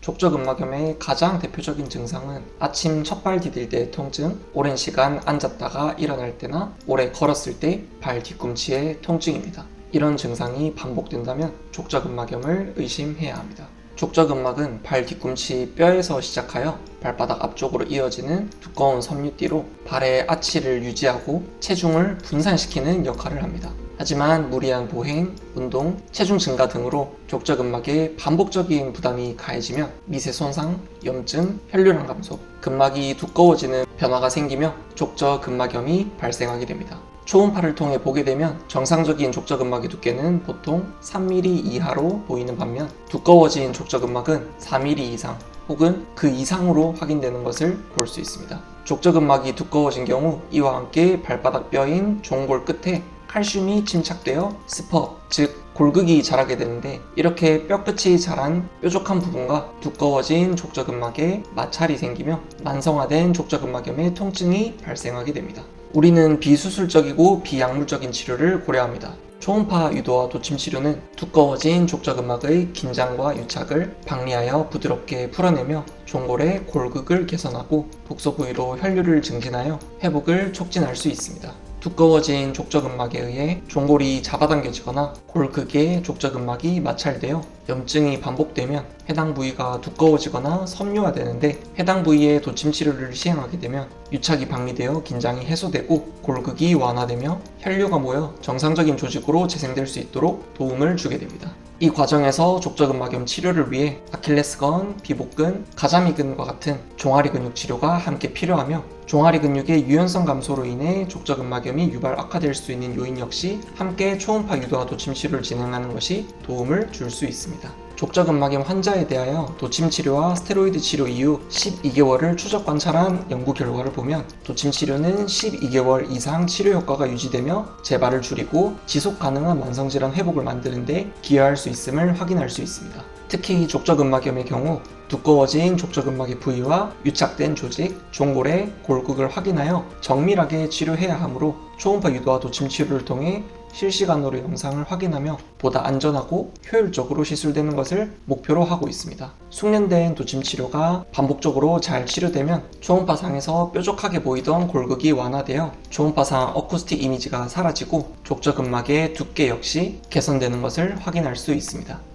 족저근막염의 가장 대표적인 증상은 아침 첫발 디딜 때 통증, 오랜 시간 앉았다가 일어날 때나 오래 걸었을 때 발 뒤꿈치의 통증입니다. 이런 증상이 반복된다면 족저근막염을 의심해야 합니다. 족저근막은 발 뒤꿈치 뼈에서 시작하여 발바닥 앞쪽으로 이어지는 두꺼운 섬유띠로 발의 아치를 유지하고 체중을 분산시키는 역할을 합니다. 하지만 무리한 보행, 운동, 체중 증가 등으로 족저근막에 반복적인 부담이 가해지면 미세 손상, 염증, 혈류량 감소, 근막이 두꺼워지는 변화가 생기며 족저근막염이 발생하게 됩니다. 초음파를 통해 보게 되면 정상적인 족저근막의 두께는 보통 3mm 이하로 보이는 반면 두꺼워진 족저근막은 4mm 이상 혹은 그 이상으로 확인되는 것을 볼 수 있습니다. 족저근막이 두꺼워진 경우 이와 함께 발바닥 뼈인 종골 끝에 칼슘이 침착되어 스퍼, 즉 골극이 자라게 되는데 이렇게 뼈끝이 자란 뾰족한 부분과 두꺼워진 족저근막에 마찰이 생기며 만성화된 족저근막염의 통증이 발생하게 됩니다. 우리는 비수술적이고 비약물적인 치료를 고려합니다. 초음파 유도와 도침 치료는 두꺼워진 족저근막의 긴장과 유착을 방리하여 부드럽게 풀어내며 종골의 골극을 개선하고 독소 부위로 혈류를 증진하여 회복을 촉진할 수 있습니다. 두꺼워진 족저근막에 의해 종골이 잡아당겨지거나 골극에 족저근막이 마찰되어 염증이 반복되면 해당 부위가 두꺼워지거나 섬유화되는데 해당 부위에 도침 치료를 시행하게 되면 유착이 방리되어 긴장이 해소되고 골극이 완화되며 혈류가 모여 정상적인 조직으로 재생될 수 있도록 도움을 주게 됩니다. 이 과정에서 족저근막염 치료를 위해 아킬레스건, 비복근, 가자미근과 같은 종아리 근육 치료가 함께 필요하며 종아리 근육의 유연성 감소로 인해 족저근막염이 유발 악화될 수 있는 요인 역시 함께 초음파 유도와 도침 치료를 진행하는 것이 도움을 줄 수 있습니다. 족저근막염 환자에 대하여 도침 치료와 스테로이드 치료 이후 12개월을 추적 관찰한 연구 결과를 보면 도침 치료는 12개월 이상 치료 효과가 유지되며 재발을 줄이고 지속 가능한 만성 질환 회복을 만드는데 기여할 수 있음을 확인할 수 있습니다. 특히 족저근막염의 경우 두꺼워진 족저근막의 부위와 유착된 조직, 종골의 골극을 확인하여 정밀하게 치료해야 하므로 초음파 유도와 도침 치료를 통해 실시간으로 영상을 확인하며 보다 안전하고 효율적으로 시술되는 것을 목표로 하고 있습니다. 숙련된 도침 치료가 반복적으로 잘 치료되면 초음파상에서 뾰족하게 보이던 골극이 완화되어 초음파상 어쿠스틱 이미지가 사라지고 족저근막의 두께 역시 개선되는 것을 확인할 수 있습니다.